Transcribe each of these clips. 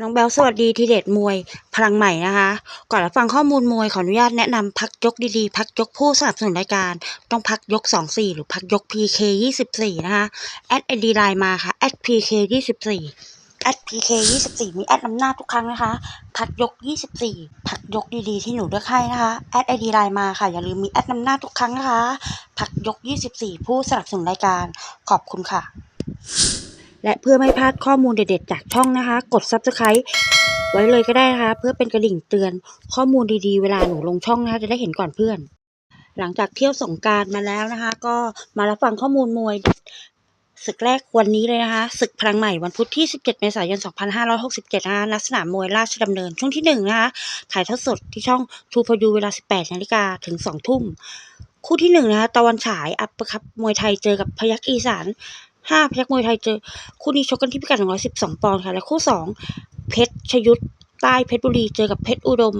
น้องแบลสวัสดีทีเด็ดมวยพลังใหม่นะคะ ก่อนรับฟังข้อมูลมวยขออนุญาตแนะนำพักยกดีๆ พักยกผู้สนับสนุนรายการ ต้องพักยก 24 หรือพักยก PK 24 นะคะแอดไอดีไลน์มาค่ะแอด PK 24แอด PK 24 มีแอดนำหน้าทุกครั้งนะคะ พักยก 24 พักยกดีๆ ที่หนูเลือกให้นะคะแอดไอดีไลน์มาค่ะอย่าลืมมีแอดนำหน้าทุกครั้งนะคะ พักยก 24 ผู้สนับสนุนรายการขอบคุณค่ะ และเพื่อไม่พลาดข้อมูลเด็ดๆ จากช่องนะคะ กด Subscribe ไว้เลยก็ได้นะคะ เพื่อเป็นกระดิ่งเตือนข้อมูลดีๆ เวลาหนูลงช่องนะคะจะได้เห็นก่อนเพื่อน หลังจากเที่ยวสงการมาแล้วนะคะ ก็มารับฟังข้อมูลมวยศึกแรกวันนี้เลยนะคะศึกพลังใหม่วันพุธที่ 17 เมษายน 2567 นะคะณสนามมวยราชดำเนินช่วงที่ 1 นะคะถ่ายทอดสดที่ช่อง True for You เวลา 18 นาฬิกาถึง 2 ทุ่ม คู่ที่ 1 นะคะตะวันฉายอัปเปร์คัพมวยไทยเจอกับพยัคฆ์อีสาน ห้าพยัคฆ์มวยไทยเจอ คู่นี้ชกกันที่พิกัด112 ปอนด์ค่ะ และคู่2เพชรชยุทธ ใต้เพชรบุรีเจอกับเพชรอุดม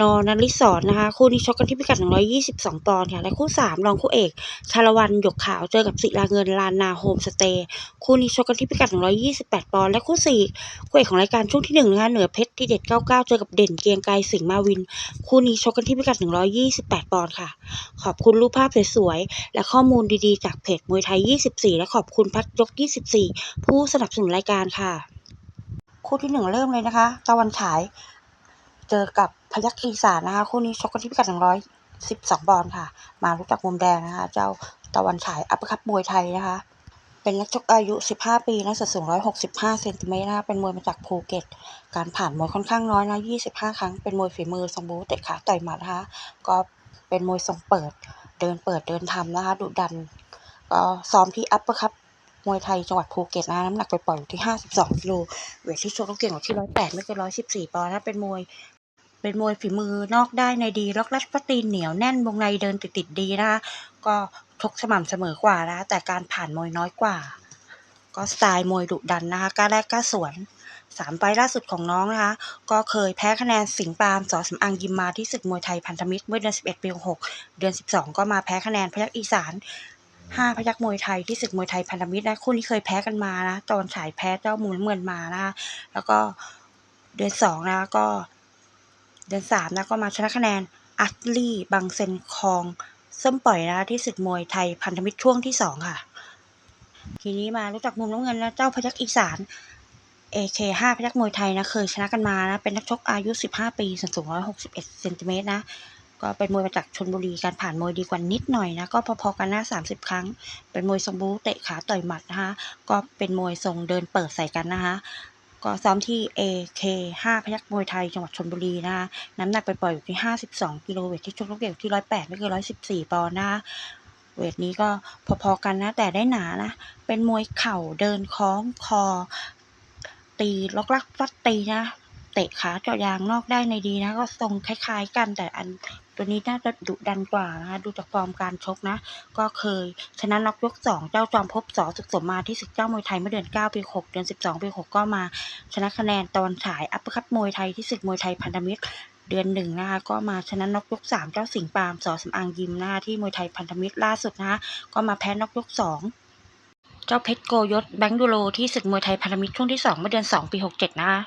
นอนันลิศรนะคะ คู่นี้ชกกันที่พิกัด 122 ปอนด์ค่ะ และคู่ 3 รองคู่เอก ชาละวันหยกขาวเจอกับศิลาเงินลานนาโฮมสเตย์คู่นี้ชกกันที่พิกัด 128 ปอนด์และคู่4คู่เอกของรายการช่วงที่1นะคะเหนือเพชรที่เด็ด 99 เจอกับเด่นเกียงไกรสิงห์มาวิน คู่นี้ชกกันที่พิกัด 128 ปอนด์ค่ะ ขอบคุณรูปภาพสวยๆและข้อมูลดีๆ จากเพจมวยไทย 24 และขอบคุณพัดยก 24 ผู้สนับสนุนรายการค่ะ คู่ที่หนึ่งเริ่มเลยนะคะ ตะวันฉาย เจอกับพยัคฆ์อีสานนะคะ คู่นี้ชกกันที่พิกัด112ปอนด์ค่ะ มารู้จักมุมแดงนะคะ เจ้าตะวันฉายอัปเปอร์คัพมวยไทยนะคะ เป็นนักชกอายุ 15 ปีนะสัดส่วน165 เซนติเมตรนะคะ เป็นมวยมาจากภูเก็ต การผ่านมวยค่อนข้างน้อยนะ 25 ครั้ง เป็นมวยฝีมือทรงบูรณ์เตะขาต่อยหมัดนะคะ ก็เป็นมวยทรงเปิด เดินเปิดเดินทำนะคะ ดุดัน ก็ซ้อมที่อัปเปอร์คัพ มวยไทยจังหวัดภูเก็ตนะน้ำหนักไปปล่อยอยู่ที่ 52กิโลเวทที่ชกต้องเก่งกว่าที่ 108 ไม่เกิน 114ปอนด์นะเป็นมวยเป็นมวยฝีมือนอกได้ในดี ล็อกลัดฟัดตีนเหนียวแน่นวงในเดินติดๆดีนะคะก็ชกสม่ำเสมอกว่านะแต่การผ่านมวยน้อยกว่า ก็สไตล์มวยดุดันนะคะกล้าแรกกล้าสวนสามไฟล่าสุดของน้องนะคะ ก็เคยแพ้คะแนนสิงปามสอสำอางยิมมาที่ศึกมวยไทยพันธมิตรเมื่อเดือน 11 ปี 6 เดือน 12 ก็มาแพ้คะแนนพยัคฆ์อีสาน ห้าพยัคฆ์มวยไทยที่ศึกมวยไทยพันธมิตรนะคู่นี้เคยแพ้กันมานะตอนฉายแพ้เจ้ามูลเมือนมานะ แล้วก็เดือนสองนะก็ เดือนสามนะก็มาชนะคะแนนอัตลี่บังเซนคองส้มปล่อยนะที่ศึกมวยไทยพันธมิตรช่วงที่สองค่ะ ทีนี้มารู้จักมุมน้ำเงินนะเจ้าพยัคฆ์อีสาน AK 5พยัคฆ์มวยไทยนะเคยชนะกันมานะเป็นนักชกอายุ 15 ปีส่วนสูง 161เซนติเมตรนะ ก็เป็นมวยมาจากชนบุรีการผ่านมวยดีกว่านิดหน่อยนะก็พอๆกันนะ30 ครั้ง เป็นมวยทรงบูเตะขาต่อยหมัดนะคะก็เป็นมวยทรงเดินเปิดใส่กันนะคะก็ซ้อมที่ AK 5พยัคฆ์มวยไทยจังหวัดชลบุรีนะคะน้ำหนักไปปล่อยอยู่ที่ 52 กิโลเวทที่ชกลูกเดี่ยวที่ 108 ไม่เกิน114 ปอนด์นะคะเวทนี้ก็พอๆกันนะ แต่ได้หนานะ เป็นมวยเข่าเดินคล้องคอ ตีล็อกลักฟัดตีนะ เตะขาเจาะยางนอกได้ในดีนะ ก็ทรงคล้ายๆ กันแต่อันตัวนี้น่าจะดุดันกว่านะคะดูจากฟอร์มการชกนะ ก็เคยชนะน็อกยก 2 เจ้าจอมภพสอสุขสมมาที่ศึกเจ้ามวยไทยเมื่อเดือน9ปี6เดือน 12ปี6ก็มา ชนะคะแนนตอนฉายอัปคัพมวยไทยที่ศึกมวยไทยพันธมิตรเดือนหนึ่งนะคะก็มาชนะน็อกยก3เจ้าสิงปามสอสำอางยิมนะคะที่มวยไทยพันธมิตรล่าสุดนะคะก็มาแพ้น็อกยก2เจ้าเพชรโกยศแบงค์ดูโรที่ศึกมวยไทยพันธมิตรช่วงที่ 2 เมื่อเดือน 2 ปี 67 นะคะ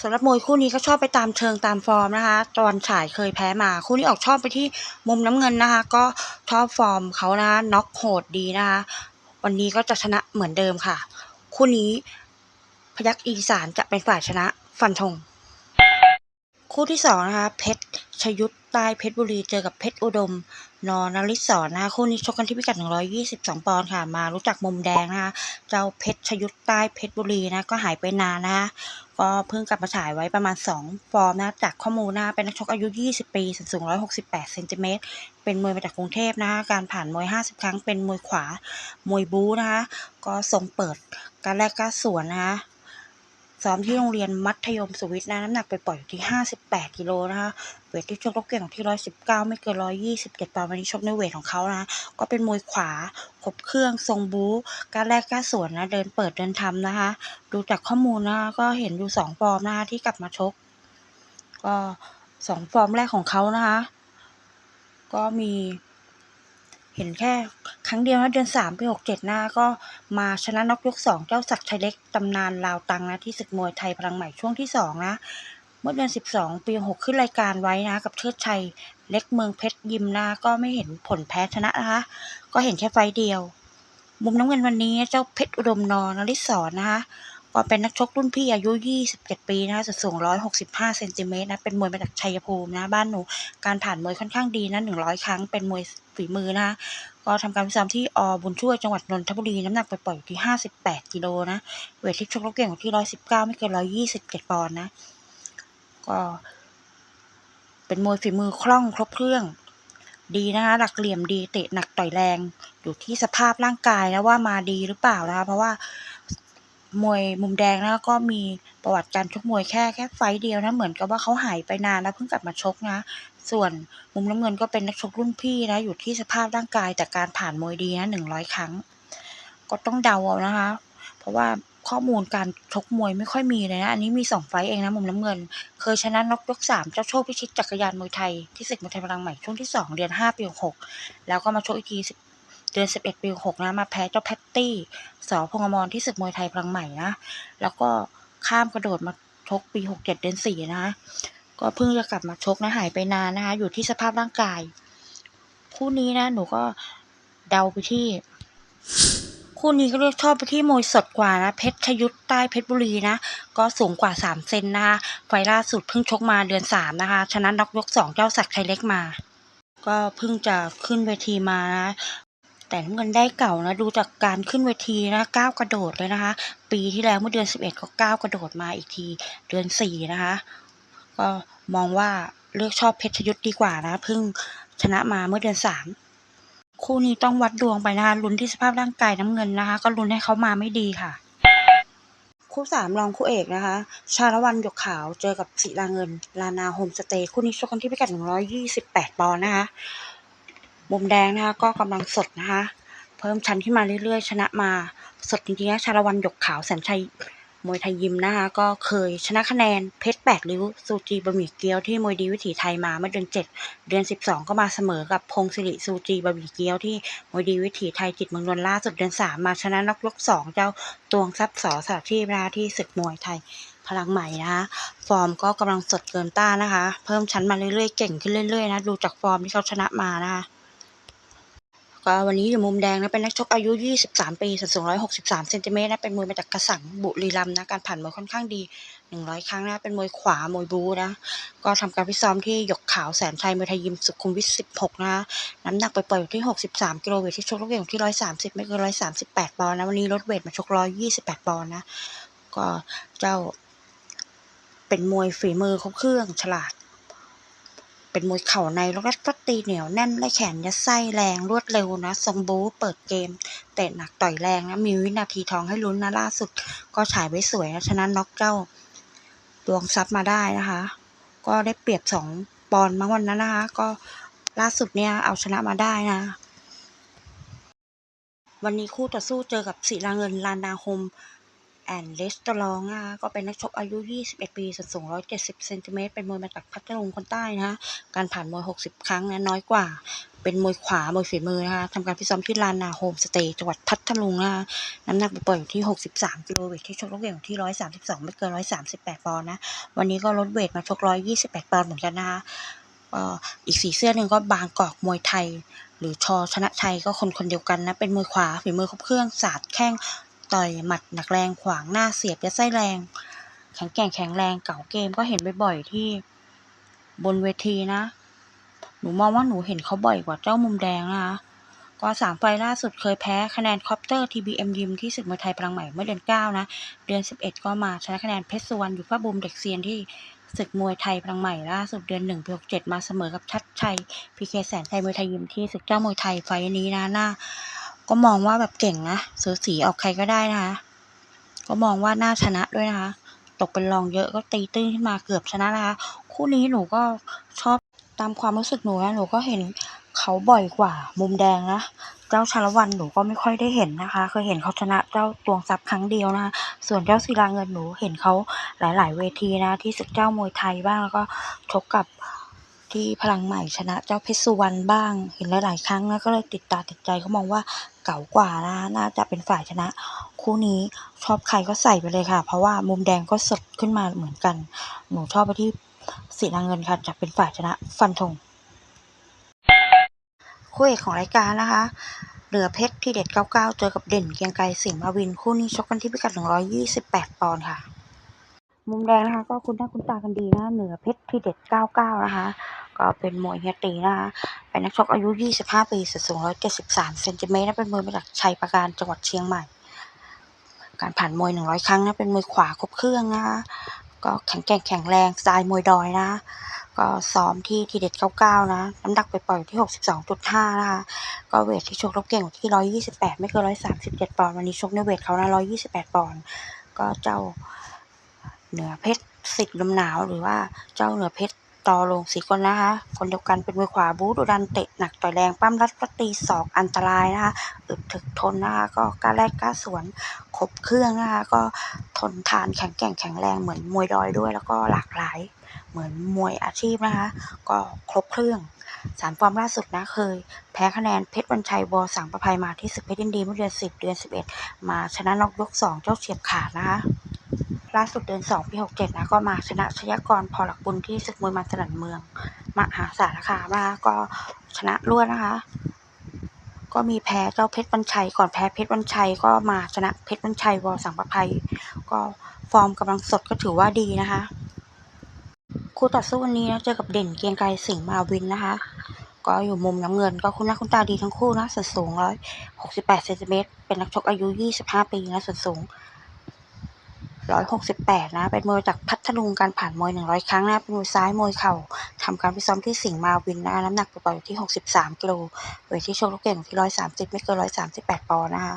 สำหรับมวยคู่นี้ก็ชอบไปตามเชิงตามฟอร์มนะคะ ตอนฉายเคยแพ้มา คู่นี้ออกชอบไปที่มุมน้ำเงินนะคะ ก็ชอบฟอร์มเขานะคะน็อกโหดดีนะคะ วันนี้ก็จะชนะเหมือนเดิมค่ะ คู่นี้พยัคฆ์อีสานจะเป็นฝ่ายชนะฟันธงคู่ที่สองนะคะเพชรชยุทธใต้เพชรบุรีเจอกับเพชรอุดม นอนาริศรนะคะคู่นี้ชกกันที่พิกัด 122 ปอนด์ค่ะ มารู้จักมุมแดงนะคะ เจ้าเพชรชยุทธใต้เพชรบุรีนะ ก็หายไปนานนะคะก็เพิ่งกลับมาฉายไว้ประมาณ 2 ฟอร์มนะ จากข้อมูลนะเป็นนักชกอายุ 20 ปีส่วนสูง 168 เซนติเมตร เป็นมวยมาจากกรุงเทพนะคะ การผ่านมวย 50 ครั้ง เป็นมวยขวา มวยบู๊นะคะ ก็ทรงเปิด การแรกกาสวนนะคะ ซ้อมที่โรงเรียนมัธยมสุวิทย์นะน้ำหนักไปปล่อยอยู่ที่ 58 กิโลนะคะเวทที่ชกรบเก่งของที่ 119 ไม่เกิน 127ปอนด์วันนี้ชกในเวทของเขานะก็เป็นมวยขวาครบเครื่องทรงบู๊การแรกการสวนนะเดินเปิดเดินทำนะคะ ดูจากข้อมูลนะคะก็เห็นอยู่2ฟอร์มนะคะที่กลับมาชก ก็2ฟอร์มแรกของเขานะคะ ก็มี เห็นแค่ครั้งเดียวนะเดือนสามปีหกเจ็ดนะก็มาชนะน็อกยกสองเจ้าศักดิ์ชัยเล็กตำนานลาวตังนะที่ศึกมวยไทยพลังใหม่ช่วงที่สองนะเมื่อเดือนสิบสองปีหกขึ้นรายการไว้นะ กับเชิดชัยเล็กเมืองเพชรยิมนะก็ไม่เห็นผลแพ้ชนะนะคะ ก็เห็นแค่ไฟเดียว มุมน้ำเงินวันนี้เจ้าเพชรอุดมนอนริศรนะคะ ก็เป็นนักชกรุ่นพี่อายุ 27 ปีนะคะจะสูง 165 เซนติเมตรนะ เป็นมวยมาจากชัยภูมินะ บ้านหนู การผ่านมวยค่อนข้างดีนะ 100 ครั้ง เป็นมวยฝีมือนะ ก็ทำการฟิซ้อมที่อบุญช่วยจังหวัดนนทบุรี น้ำหนักไปปล่อยอยู่ที่ 58 กิโลนะ เวทที่ชกรบเก่งอยู่ที่ 119 ไม่เกิน 127 ปอนด์นะ ก็ เป็นมวยฝีมือคล่องครบเครื่องดีนะคะหลักเหลี่ยมดีเตะหนักต่อยแรงอยู่ที่สภาพร่างกายแล้วว่ามาดีหรือเปล่านะคะเพราะว่า มวยมุมแดงนะก็มีประวัติการชกมวยแค่แค่ไฟเดียวนะ เหมือนกับว่าเขาหายไปนานแล้วเพิ่งกลับมาชกนะ ส่วนมุมน้ำเงินก็เป็นนักชกรุ่นพี่นะ อยู่ที่สภาพร่างกายแต่การผ่านมวยดีนะหนึ่งร้อยครั้ง ก็ต้องเดาเอานะคะ เพราะว่าข้อมูลการชกมวยไม่ค่อยมีเลยนะ อันนี้มีสองไฟเองนะมุมน้ำเงิน เคยชนะน็อกยกสามเจ้าโชคพิชิตจักรยานมวยไทยที่ศึกมวยไทยพลังใหม่ช่วงที่สองเดือนห้าปีหกแล้วก็มาชกอีกที เดือนสิบเอ็ดปีหกนะ มาแพ้เจ้าแพตตี้สอพงษ์อมรที่ศึกมวยไทยพลังใหม่นะ แล้วก็ข้ามกระโดดมาชกปีหกเดือนสี่นะ ก็เพิ่งจะกลับมาชกนะ หายไปนานนะคะ อยู่ที่สภาพร่างกาย คู่นี้นะ หนูก็เดาไปที่ คู่นี้ก็เลือกชอบไปที่มวยสดกว่านะ เพชรชยุทธใต้เพชรบุรีนะ ก็สูงกว่าสามเซนนะคะไฟล่าสุดเพิ่งชกมาเดือนสามนะคะ ชนะน็อกยกสองเจ้าศักดิ์ชัยเล็กมา ก็เพิ่งจะขึ้นเวทีมานะ แต่น้ำเงินได้เก่านะ ดูจากการขึ้นเวทีนะก้าวกระโดดเลยนะคะ ปีที่แล้วเมื่อเดือนสิบเอ็ดก็ก้าวกระโดดมาอีกทีเดือนสี่นะคะ ก็มองว่าเลือกชอบเพชรชยุทธดีกว่านะเพิ่งชนะมาเมื่อเดือนสามคู่นี้ต้องวัดดวงไปนะคะลุ้นที่สภาพร่างกายน้ำเงินนะคะ ก็ลุ้นให้เขามาไม่ดีค่ะ คู่สามรองคู่เอกนะคะ ชาละวันหยกขาวเจอกับศิลาเงินลานาโฮมสเตย์คู่นี้ชกกันที่พิกัด128 ปอนด์นะคะ มุมแดงนะคะก็กำลังสดนะคะ เพิ่มชั้นขึ้นมาเรื่อยๆ ชนะมาสดจริงๆนะชาละวันหยกขาวแสนชัยมวยไทยยิมนะคะก็เคยชนะคะแนนเพชรแปดริ้วซูจีบะหมี่เกี๊ยวที่มวยดีวิถีไทยมาเมื่อเดือนเจ็ดเดือนสิบสองก็มาเสมอกับพงศิริซูจีบะหมี่เกี๊ยวที่มวยดีวิถีไทยจิตเมืองนนท์ล่าสุดเดือนสามมาชนะนักยกสองเจ้าตวงทรัพย์สอสาที่นะคะที่ศึกมวยไทยพลังใหม่นะคะฟอร์มก็กำลังสดเกินต้านนะคะ เพิ่มชั้นมาเรื่อยๆเก่งขึ้นเรื่อยๆนะดูจากฟอร์มที่เขาชนะมานะคะ ก็วันนี้อยู่มุมแดงนะเป็นนักชกอายุ 23 ปีส่วนสูง163เซนติเมตรนะเป็นมวยมาจากกระสังบุรีรัมย์นะการผ่านมวยค่อนข้างดี 100 ครั้งนะเป็นมวยขวามวยบูนะก็ทำการฟิซ้อมที่หยกขาวแสนชัยมวยไทยยิมสุขุมวิท 16 นะน้ำหนักไปปล่อยอยู่ที่ 63 กิโลเวทที่ชกลูกเก่งที่ 130 ไม่เกิน138 ปอนด์นะวันนี้ลดเวทมาชก 128 ปอนด์นะก็เจ้าเป็นมวยฝีมือครบเครื่องฉลาด เป็นมวยเข่าในแล้วก็ตีเหนียวแน่นและแขนยัดไส้แรงรวดเร็วนะทรงบู๊เปิดเกมเตะหนักต่อยแรงนะมีวินาทีทองให้ลุ้นนะล่าสุด ก็ฉายไว้สวยนะชนะน็อกเจ้าดวงทรัพย์มาได้นะคะ ก็ได้เปรียบสองปอนด์มาวันนั้นนะคะ ก็ล่าสุดเนี่ยเอาชนะมาได้นะ วันนี้คู่ต่อสู้เจอกับศิลาเงินลานนาโฮม แอนเลสตอรองนะคะก็เป็นนักชกอายุ 21 ปีส่วนสูง 170 เซนติเมตร เป็นมวยมาจากพัทลุงคนใต้นะคะการผ่านมวย 60 ครั้งนะน้อยกว่า เป็นมวยขวา มวยฝีมือนะคะทำการฟิซ้อมที่ลานนาโฮมสเตย์จังหวัดพัทลุงนะคะน้ำหนักไปปล่อยู่ที่ 63 กิโลเวทที่ชกลูกเก่งอยู่ที่ 132 ไม่เกิน 138 ปอนด์นะ วันนี้ก็ลดเวทมาชก 128 ปอนด์เหมือนกันนะคะอีกสีเสื้อหนึ่งก็บางกอกมวยไทย หรือชอชนะชัยก็คนคนเดียวกันนะ เป็นมวยขวาฝีมือครบเครื่องสาดแข้ง ต่อยหมัดหนักแรงขวางหน้าเสียบยัดไส้แรง แข็งแกร่งแข็งแรงเก่าเกมก็เห็นบ่อยๆที่บนเวทีนะ หนูมองว่าหนูเห็นเขาบ่อยกว่าเจ้ามุมแดงนะคะก็สามไฟล่าสุดเคยแพ้คะแนนคอปเตอร์ TBM ยิมที่ศึกมวยไทยพลังใหม่เมื่อเดือน9นะ เดือน11ก็มาชนะคะแนนเพชรสุวรรณอยู่ฟ้าบุมเด็กเซียนที่ศึกมวยไทยพลังใหม่ล่าสุดเดือน1ปี67มาเสมอกับชัดชัยพีเคแสนไทยมวยไทยยิมที่ศึกเจ้ามวยไทยไฟล์นี้นะหน้า ก็มองว่าแบบเก่งนะสูสีออกใครก็ได้นะคะ ก็มองว่าน่าชนะด้วยนะคะ ตกเป็นรองเยอะก็ตีตื้นขึ้นมาเกือบชนะนะคะ คู่นี้หนูก็ชอบตามความรู้สึกหนูนะหนูก็เห็นเขาบ่อยกว่ามุมแดงนะ เจ้าชาละวันหนูก็ไม่ค่อยได้เห็นนะคะ เคยเห็นเขาชนะเจ้าตวงทรัพย์ครั้งเดียวนะคะ ส่วนเจ้าศิลาเงินหนูเห็นเขาหลาย ๆ เวทีนะ ที่ศึกเจ้ามวยไทยบ้างแล้วก็ชกกับที่พลังใหม่ชนะเจ้าเพชรสุวรรณบ้าง เห็นหลาย ๆ ครั้งนะก็เลยติดตาติดใจเขามองว่า เก่ากว่านะน่าจะเป็นฝ่ายชนะ คู่นี้ชอบใครก็ใส่ไปเลยค่ะ เพราะว่ามุมแดงก็สดขึ้นมาเหมือนกัน หนูชอบไปที่สีน้ำเงินค่ะจะเป็นฝ่ายชนะฟันธงคู่เอกของรายการนะคะเหลือเพชรที่เด็ด99 เจอกับเด่นเกียงไกรสิงห์มาวิน คู่นี้ชกกันที่พิกัด 128 ปอนด์ค่ะ มุมแดงนะคะ ก็คุณหน้าคุณตากันดีนะ เหนือเพชรที่เด็ด99 นะคะ ก็เป็นมวยเฮียตีนะคะเป็นนักชกอายุ 25 ปีสูง 173 เซนติเมตรนะเป็นมวยมาจากชัยประการจังหวัดเชียงใหม่ การผ่านมวย 100 ครั้งนะเป็นมวยขวาครบเครื่องนะคะก็แข็งแกร่งแข็งแรงสไตล์มวยดอยนะ ก็ซ้อมที่ทีเด็ด99 นะ น้ำหนักไปปล่อยที่ 62.5 นะคะ ก็เวทที่ชกรบเก่งอยู่ที่ 128 ไม่เกิน 137 ปอนด์ วันนี้ชกในเวทเขานะ 128 ปอนด์ ก็เจ้าเหนือเพชรสิทธิ์ลมหนาวหรือว่าเจ้าเหนือเพชร ต่อลงสีคนนะคะ คนเดียวกันเป็นมือขวาบูดุดันเตะหนักต่อยแรงปั้มรัดตีศอกอันตรายนะคะอึดถึกทนนะคะ ก็กล้าแลกกล้าสวนครบเครื่องนะคะ ก็ทนทานแข็งแกร่งแข็งแรงเหมือนมวยดอยด้วย แล้วก็หลากหลาย เหมือนมวยอาชีพนะคะ ก็ครบเครื่องสามฟอร์มล่าสุดนะเคย แพ้คะแนนเพชรวันชัยวอสังประภัยมาที่ศึกเพชรยินดีเมื่อเดือน10เดือน11มาชนะนอกยก2เจ้าเฉียบขาดนะคะ ล่าสุดเดือน2ปี67นะก็มาชนะชยกรพอหลักบุญที่ศึกมวยมันสนันเมืองมหาสารคามนะคะก็ชนะรวดนะคะ ก็มีแพ้เจ้าเพชรวันชัยก่อนแพ้เพชรวันชัยก็มาชนะเพชรวันชัยวอสังประภัย ก็ฟอร์มกำลังสดก็ถือว่าดีนะคะคู่ต่อสู้วันนี้นะเจอกับเด่นเกียงไกรสิงห์มาวินนะคะ ก็อยู่มุมน้ำเงินก็คุณหน้าคุณตาดีทั้งคู่นะส่วนสูง168เซนติเมตรเป็นนักชกอายุ25ปีนะส่วนสูง 168 นะ เป็นมวยจากพัทลุงการผ่านมวย 100 ครั้งนะ เป็นมวยซ้ายมวยเข่าทำการฟิซ้อมที่สิงห์มาวินนะ น้ำหนักไปปล่อยอยู่ที่ 63กิโลเวทที่ชกลูกเก่งอยู่ที่ 130 ไม่เกิน 138 ปอนด์นะคะ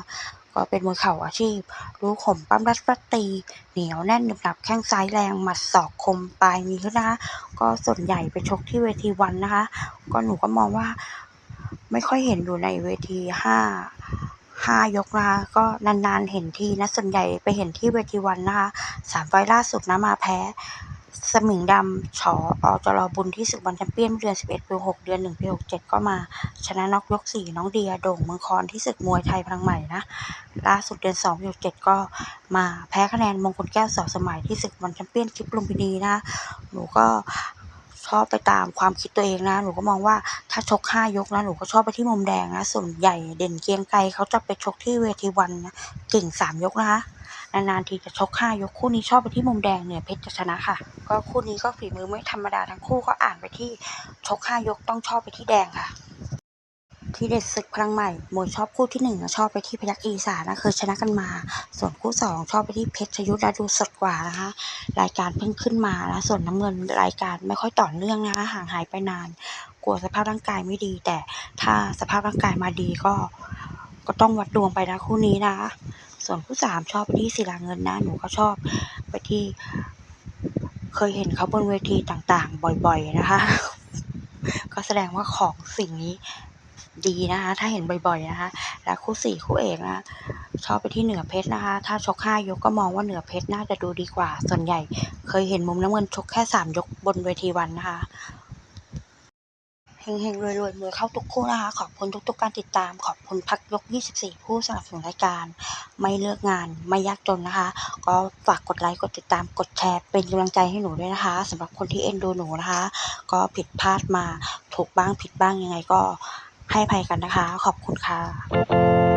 ก็เป็นมวยเข่าอาชีพ รู้ข่มปั้มรัดฟัดตี เหนียวแน่นหนึบหนับแข้งซ้ายแรงหมัดศอกคมปลายมีขึ้นนะคะ ก็ส่วนใหญ่ไปชกที่เวทีวันนะคะ ก็หนูก็มองว่าไม่ค่อยเห็นอยู่ในเวทีห้า ห้ายกนะคะก็นานๆเห็นทีนะส่วนใหญ่ไปเห็นที่เวทีวันนะคะสามไฟล์ล่าสุดนะมาแพ้ สมิงดำชออจรบุญที่ศึกวันแชมเปี้ยนเดือน 11ปี6เดือน1ปี67 ก็มา ชนะน็อกยก 4 น้องเดียโด่งเมืองคอนที่ศึกมวยไทยพลังใหม่นะล่าสุดเดือน2ปี67 ก็มาแพ้คะแนนมงคลแก้วสอสมัยที่ศึกวันแชมเปี้ยนชิปลุมพินีนะหนูก็ ชอบไปตามความคิดตัวเองนะ หนูก็มองว่าถ้าชกห้ายกนะหนูก็ชอบไปที่มุมแดงนะ ส่วนใหญ่เด่นเกรียงไกรเขาจะไปชกที่เวทีวันนะเก่งสามยกนะคะ นานๆทีจะชกห้ายกคู่นี้ชอบไปที่มุมแดงเหนือเพชรจะชนะค่ะ ก็คู่นี้ก็ฝีมือไม่ธรรมดาทั้งคู่ก็อ่านไปที่ชกห้ายกต้องชอบไปที่แดงค่ะ ที่เด็ดศึกพลังใหม่มวยชอบคู่ที่หนึ่งนะชอบไปที่พยัคฆ์อีสานนะเคยชนะกันมา ส่วนคู่สองชอบไปที่เพชรชยุทธและดูสดกว่านะคะ รายการเพิ่งขึ้นมานะส่วนน้ำเงินรายการไม่ค่อยต่อเนื่องนะคะห่างหายไปนาน กลัวสภาพร่างกายไม่ดี แต่ถ้าสภาพร่างกายมาดีก็ก็ต้องวัดดวงไปนะคู่นี้นะ ส่วนคู่สามชอบไปที่ศิลาเงินนะหนูก็ชอบไปที่ เคยเห็นเขาบนเวทีต่างๆ บ่อย ๆ นะคะ ก็แสดงว่าของสิ่งนี้ ดีนะคะ ถ้าเห็นบ่อยๆนะคะ และคู่สี่คู่เอกนะชอบไปที่เหนือเพชรนะคะ ถ้าชกห้ายกก็มองว่าเหนือเพชรน่าจะดูดีกว่า ส่วนใหญ่ เคยเห็นมุมน้ำเงินชกแค่สามยกบนเวทีวันนะคะเฮงๆรวยๆมวยเข้าทุกคู่นะคะ ขอบคุณทุกๆการติดตาม ขอบคุณพักยก 24 ผู้สนับสนุนรายการ ไม่เลือกงาน ไม่ยากจนนะคะ ก็ฝากกดไลค์ กดติดตาม กดแชร์ เป็นกำลังใจให้หนูด้วยนะคะสำหรับคนที่เอ็นดูหนูนะคะ ก็ผิดพลาดมา ถูกบ้างผิดบ้างยังไงก็ ให้ภัยกันนะคะ ขอบคุณค่ะ